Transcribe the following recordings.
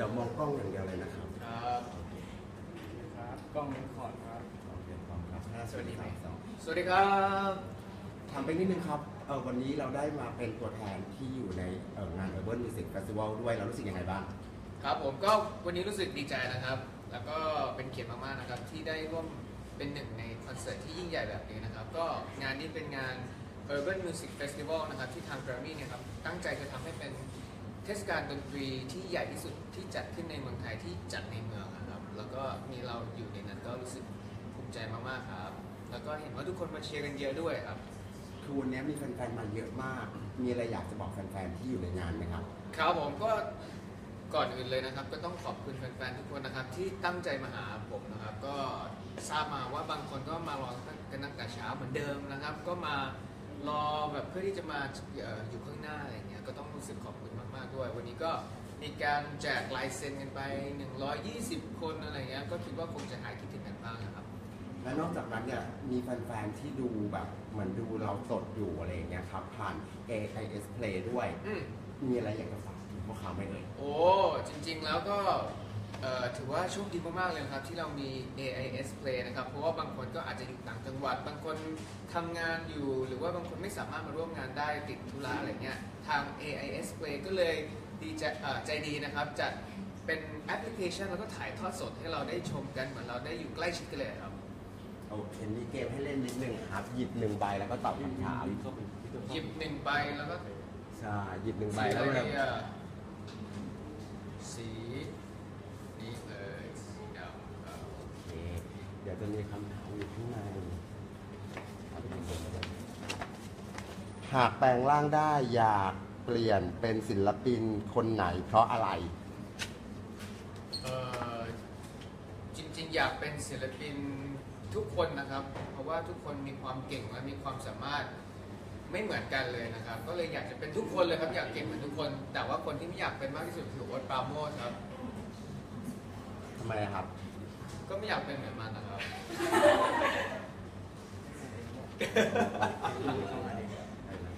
ดี๋ยวมองกล้องอย่างเดียวเลยนะครับครับครับกล้องเรคคอร์ดครับโอเคพร้อมครับห้าสวัสดีครับสามสองสวัสดีครับถามไปนิดนึงครับเออวันนี้เราได้มาเป็นตัวแทนที่อยู่ในเอ่องาน Urban Music Festival ด้วยเรารู้สึกยังไงบ้าง ครับผมก็วันนี้รู้สึกดีใจนะครับ แล้วก็เป็นเกียรติมากๆนะครับ ที่ได้ร่วมเป็นหนึ่งในคอนเสิร์ตที่ยิ่งใหญ่แบบนี้นะครับ ก็งานนี้เป็นงาน Urban Music Festival นะครับ ที่ทาง Grammy เนี่ยครับตั้งใจจะทำให้เป็น เทศกาลดนตรีที่ใหญ่ที่สุดที่จัดขึ้นในเมืองไทยที่จัดในเมืองนะครับ แล้วก็มีเราอยู่ในนั้นก็รู้สึกภูมิใจมากๆครับ แล้วก็เห็นว่าทุกคนมาเชียร์กันเยอะด้วยครับ คือวันนี้มีแฟนๆมาเยอะมาก มีอะไรอยากจะบอกแฟนๆที่อยู่ในงานไหมครับ ครับผมก็ก่อนอื่นเลยนะครับ ก็ต้องขอบคุณแฟนๆทุกคนนะครับ ที่ตั้งใจมาหาผมนะครับ ก็ทราบมาว่าบางคนก็มารอกันตั้งแต่เช้าเหมือนเดิมนะครับ ก็มา รอแบบเพื่อที่จะมาเอ่ออยู่ข้างหน้าอะไรเงี้ยก็ต้องรู้สึกขอบคุณมากๆด้วย วันนี้ก็มีการแจกลายเซ็นกันไป 120 คนอะไรเงี้ยก็คิดว่าคงจะหายคิดถึงกันบ้างนะครับ และนอกจากนั้นเนี่ยมีแฟนๆที่ดูแบบเหมือนดูเราสดอยู่อะไรอย่างเงี้ยครับผ่าน AIS Play ด้วย อืม มีอะไรอยากจะฝากถึงพวกเขาไหมเอ่ย โอ้ จริงๆแล้วก็เอ่อ ถือว่าโชคดีมากๆเลยนะครับที่เรามี AIS Play นะครับ เพราะว่าบางคนก็อาจจะอยู่ต่างจังหวัด บางคนทำงานอยู่ หรือว่าบางคนไม่สามารถมาร่วมงานได้ติดธุระอะไรเงี้ย ทาง AIS Play ก็เลยดีใจเอ่อใจดีนะครับจัดเป็นแอปพลิเคชันแล้วก็ถ่ายทอดสดให้เราได้ชมกันเหมือนเราได้อยู่ใกล้ชิดกันเลยครับโอเคมีเกมให้เล่นนิดนึงครับ หยิบหนึ่งใบแล้วก็ตอบคำถามหยิบหนึ่งใบแล้วก็ใช่หยิบหนึ่งใบสีแล้วอะไรแบบดีอะสี นี้เลยสีดำครับโอเคเดี๋ยวจะมีคำถามอยู่ข้างในเอาไปดูกันเลยหากแปลงร่างได้อยากเปลี่ยนเป็นศิลปินคนไหนเพราะอะไร เอ่อจริงๆ อยากเป็นศิลปินทุกคนนะครับ เพราะว่าทุกคนมีความเก่งและมีความสามารถไม่เหมือนกันเลยนะครับ ก็เลยอยากจะเป็นทุกคนเลยครับอยากเก่งเหมือนทุกคน แต่ว่าคนที่ไม่อยากเป็นมากที่สุดคือโอ๊ตปราโมทครับ ไมอะครับ ก็ไม่อยากเป็นเหมือนมันนะครับ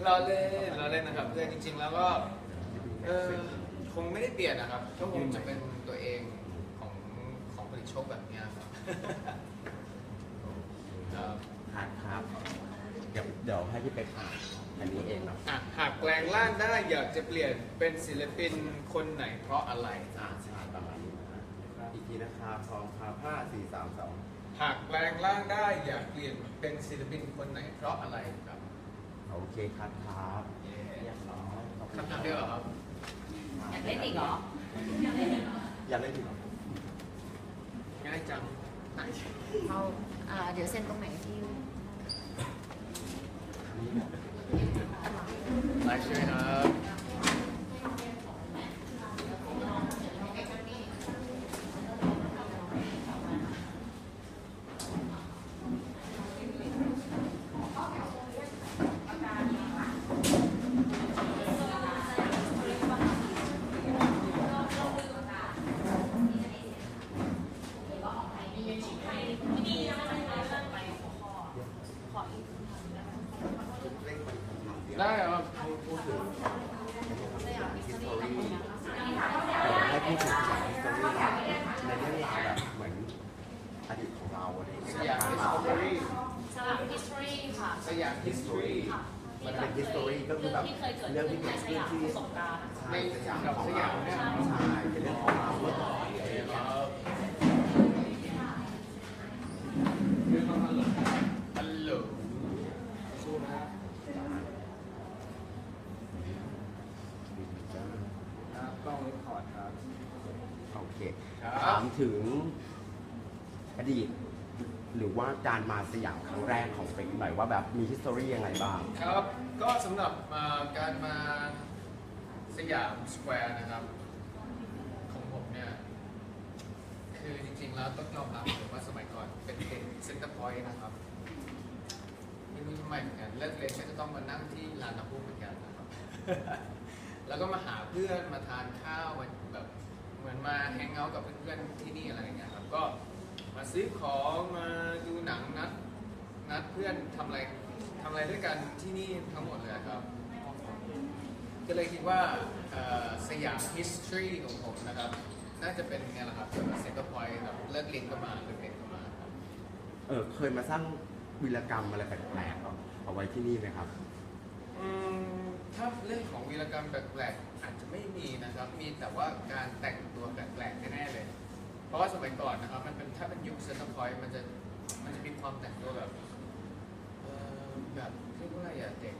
เราเล่นเราเล่นนะครับเพื่อนจริง ๆ แล้วก็เออคงไม่ได้เปลี่ยนนะครับก็คงจะเป็นตัวเองของของผลิตโชคแบบเนี้ยครับครับครับครับเดี๋ยวเดี๋ยวให้พี่เป็กอ่านอันนี้เองเนาะอะหากแปลงร่างได้อยากจะเปลี่ยนเป็นศิลปินคนไหนเพราะอะไรอ่า ทีนะครับพร้อมครับห้าสี่สามสองหากแปลงร่างได้อยากเปลี่ยนเป็นศิลปินคนไหนเพราะอะไรครับโอเคครับครับเย้เรียบร้อยคำถามเดียวเหรอครับอยากเล่นอีกเหรออยากเล่นอีกเหรอง่ายจังเอาอ่าเดี๋ยวเซ็นตรงไหนที่ไลฟ์ใช่ไหมครับ เล่นเป็นคำถามเดียว ได้ครับ ให้พูดถึงฮิสตอรี่ให้พูดถึงสยามฮิสตอรี่ในเรื่องราวแบบเหมือนอ ดีตของเราอะไรอย่างสเงี้ยยามฮิสตอรี่สลับ history ค่ะสยามฮิสตอรี่มันเป็นฮิสตอรี่ก็คือแบบที่เคยเกิดเรื่องขึ้ที่นเกิในดสขึ้นยามที่ประสบการณ์ใช่สยามของเราใช่เป็นเรื่องของเราเมื่อก่อนอะไรอย่างเงี้ยฮัลโหลสู้นะครับครับกล้องเรคคอร์ดครับโอเคครับถามถึง อดีตหรือว่าการมาสยามครั้งแรกของเป็กหน่อยว่าแบบมีฮิสตอรี่ยังไงบ้าง ครับ ก็สำหรับาการมาสยามสแควร์นะครับ ของผมเนี่ย คือจริงๆแล้วต้องยอมรับเลยว่าสมัยก่อนเป็นเด็กเซ็นเตอร์พอยต์นะครับ ไม่รู้ทำไมเหมือนกันเลิกเรียนก็จะต้องมานั่งที่ลานน้ำพุเหมือนกันนะครับ แล้วก็มาหาเพื่อนมาทานข้าวแบบเหมือนมาแฮงเอาท์กับเพื่อนๆที่นี่อะไรอย่างเงี้ยครับก็ มาซื้อของมาดูหนังนัดนัดเพื่อนทำอะไรทำอะไรด้วยกันที่นี่ทั้งหมดเลยครับ ก็เลยคิดว่าเอ่อสยาม history ของผมนะครับ น่าจะเป็นไงล่ะครับเซ็นเตอร์พอยต์แบบเลิกเรียนก็มาเลิกเรียนก็มาครับเออเคยมาสร้างวีรกรรมอะไรแปลกๆเอาเอาไว้ที่นี่ไหมครับ อืมถ้าเรื่องของวีรกรรมแปลกๆอาจจะไม่มีนะครับ มีแต่ว่าการแต่งตัวแปลกๆแน่ๆเลย เพราะว่าสมัยก่อนนะครับมันเป็นถ้าเป็นยุคเซนตอร์พอยต์มันจะมันจะมีความแต่งตัวแบบเออแบบเรียกว่าอะไรอะเด็ก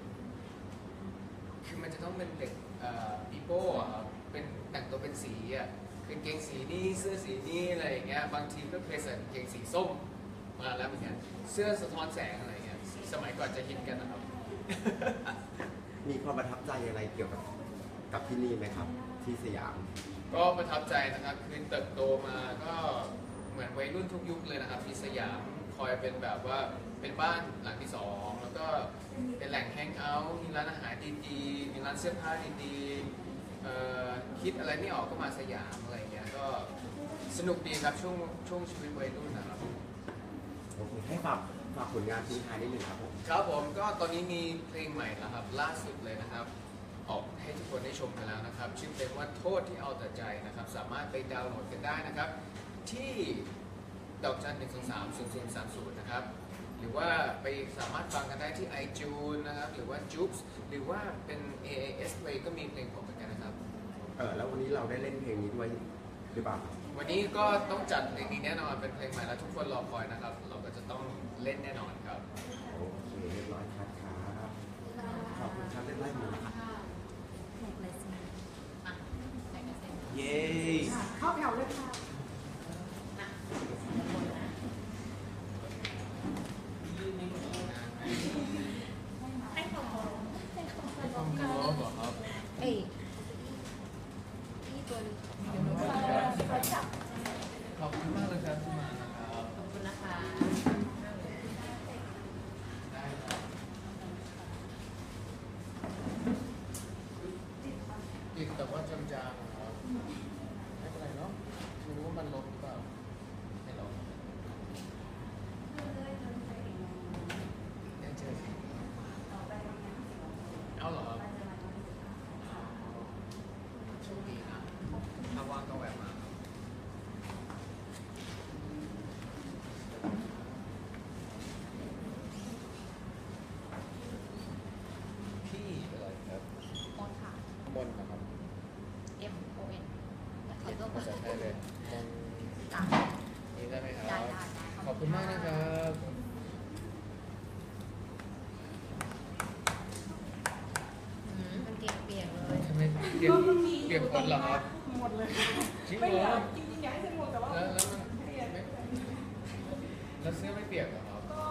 คือมันจะต้องเป็นเด็กเอ่อปีโป้อะครับเป็นแต่งตัวเป็นสีอะกางเกงสีนี้เสื้อสีนี้อะไรอย่างเงี้ยบางทีก็เคยใส่กางเกงสีส้มมาแล้วเหมือนกันเสื้อสะท้อนแสงอะไรอย่างเงี้ยสมัยก่อนจะฮิตกันนะครับ มีความประทับใจอะไรเกี่ยวกับกับที่นี่ไหมครับ ที่สยาม ก็ประทับใจนะครับคือเติบโตมาก็เหมือนวัยรุ่นทุกยุคเลยนะครับมีสยามคอยเป็นแบบว่าเป็นบ้านหลังที่สองแล้วก็เป็นแหล่งแฮงเอาท์มีร้านอาหารดีๆมีร้านเสื้อผ้าดีๆเอ่อคิดอะไรไม่ออกก็มาสยามอะไรเงี้ยก็สนุกดีครับช่วงช่วงชีวิตวัยรุ่นนะครับโอเคให้ฝากฝากผลงานทิ้งท้ายนิดหนึ่งครับผมครับผมก็ตอนนี้มีเพลงใหม่แล้วครับล่าสุดเลยนะครับ ออกให้ทุกคนได้ชมกันแล้วนะครับ ชื่อเพลงว่าโทษที่เอาแต่ใจนะครับ สามารถไปดาวน์โหลดกันได้นะครับ ที่ดอกจันหนึ่งสองสามศูนย์ศูนย์สามศูนย์นะครับ หรือว่าไปสามารถฟังกันได้ที่ iTunes นะครับ หรือว่า j u x หรือว่าเป็น AAS Play ก็มีเพลงผมเหมือนกันนะครับ เออแล้ววันนี้เราได้เล่นเพลงนี้ด้วยหรือเปล่าครับวันนี้ก็ต้องจัดเพลงนี้แน่นอนเป็นเพลงใหม่แล้วทุกคนรอคอยนะครับ เราก็จะต้องเล่นแน่นอนครับ โอเคเรียบร้อยครับครับขอบคุณครับเรียบร้อยหมดแล้วครับ แหลกเลยสิอะแหลก เยสิเย้เข้าแถวเลยค่ะนะให้ความเคารพให้ความเคารพต้องขอบอกครับเอ้ยพี่ตัวนี้ขอบคุณมากเลยครับที่มานะครับขอบคุณนะคะได้ครับอีกแต่ว่าจำจาง ๆครับไม่เป็นไรเนาะไม่รู้ว่ามันลบหรือเปล่าไม่ลบยังเจอเอาเหรอโชคดีนะถ้าว่างก็แวะมาครับพี่อะไรครับ โอนค่ะ บนนะครับ M O N ขอตัว ภาษาไทยเลยมน จ้า นี้ได้ไหมครับ ได้ได้ได้ ขอบคุณมากนะครับ อืมมันเกงเปียกเลย ทำไมเปลี่ยน เปลี่ยนคนเหรอครับหมดเลยจริงไม่เหเหรลืออจริงๆอยากให้สนุกแต่ว่าแล้วแล้วมันเปลี่ยนไม่แล้วเสื้อไม่เปียกเหรอครับก็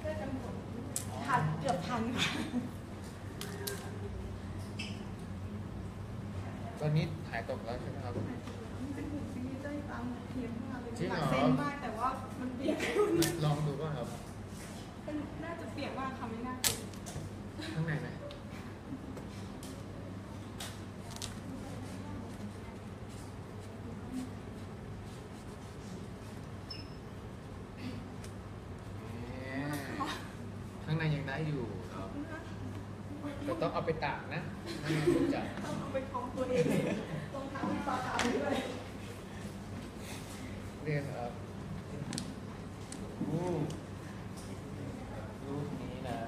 เพื่อกันหมดทันเกือบทันค่ะตอนนี้หายตกแล้วใช่ไหมครับ เป็นหุ่นที่ได้ตามเทียมมากเลยจริงเหรอหนักเส้นมากแต่ว่ามันเปียกลองดูป่ะครับเป็นน่าจะเปียกมากค่ะไม่น่าเปียกข้างในไหมแหมข้างในยังได้อยู่ครับแต้องเอาไปตากนะไม่งั้นมันจะ ต้องเอาไปคล้องตัวเองรองเท้าที่ปลาขาวด้วย เรียนครับรูปรูปนี้นะ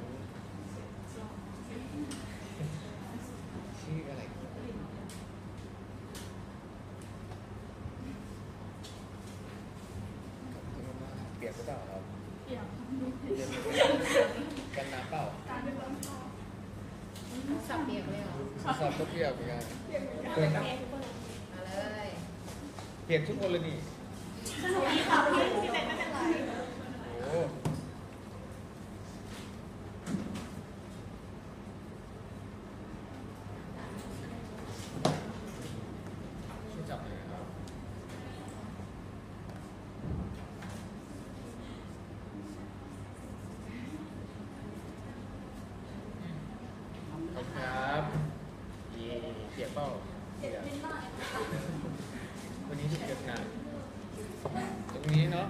ชื่ออะไรเปียกหรือเปล่าครับ เปียก เย็นไหมกันน้ำเปล่า การเป็นรองเท้า สับเปียกเลยเหร อสอบก็เปียกเหมือนกันเปียกเหมือนกันเปียกนะมาเลยเปียกทุกคนเลยนี่ สนุกดีค่ะพี่ที่ไหนไม่เป็นไร โอ้ช่วยจับหน่อยนะครับ ขอบคุณครับเย่ เปียกเปล่าเปียวันนี้ที่เกิดงาน ตรงนี้เนาะ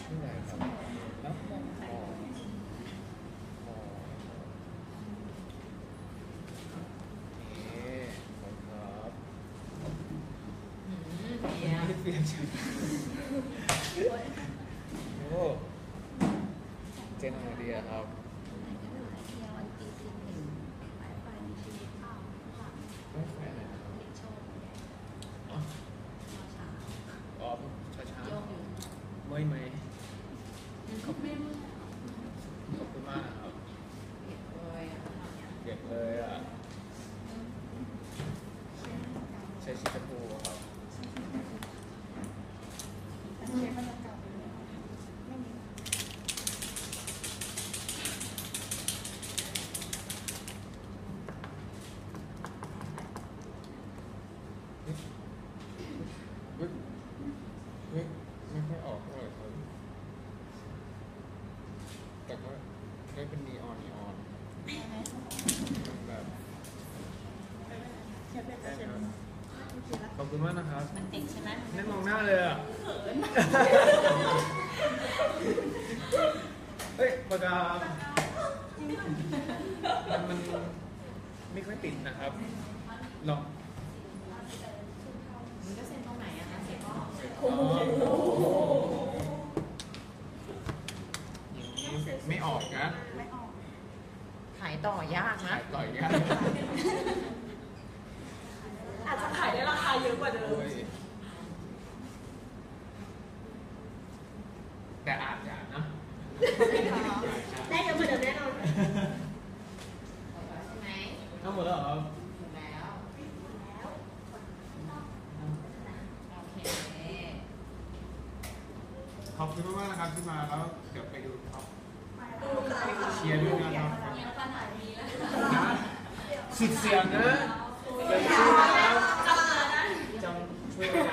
ชื่ออะไรครับน้ำมองอ๋ออ๋อ ลี่ยนชื่อโอ้ เจนโมเดียครับ ไม่แฟนไหนครับอ๋อช้าช้าๆโยกอยู่ๆเมื่อยไหมขอบคุณมากครับเก็บเลยอะเก็บเลยอะใช้ชิคาปูครับ อันนี้บรรยากาศเป็นยังไงไม่มี เฮ้ยเฮ้ยไม่ค่อยออกเท่าไหร่ครับแต่ก็ได้เป็นนีออนนีออนมันแบบ เชฟเป็นเชฟโอเคแล้วขอบคุณมากนะครับมันติดใช่ไหมนั่งมองหน้าเลยอะเฮ้ยปากกามันมันไม่ค่อยติดนะครับลองมันก็เซ็นตรงไหนอะคะเซ็นก็อ๋ออย่างนี้ไม่ออกนะไม่ออกขาย ต่อยากนะขายต่อยกันอาจจะขายได้ราคาเยอะกว่าเดิมโอ้ยแต่อาจจะนะได้เยอะกว่าเดิมแน่นอนใช่ไหมทั้งหมดแล้วเหรอครับถูกแล้วโอเคขอบคุณมากๆนะครับที่มาแล้วเดี๋ยวไปดูครับ เชียร์ด้วยนะครับยังขนาดนี้แล้วสุดเสียงนะเดี๋ยวช่วยนะจำช่วย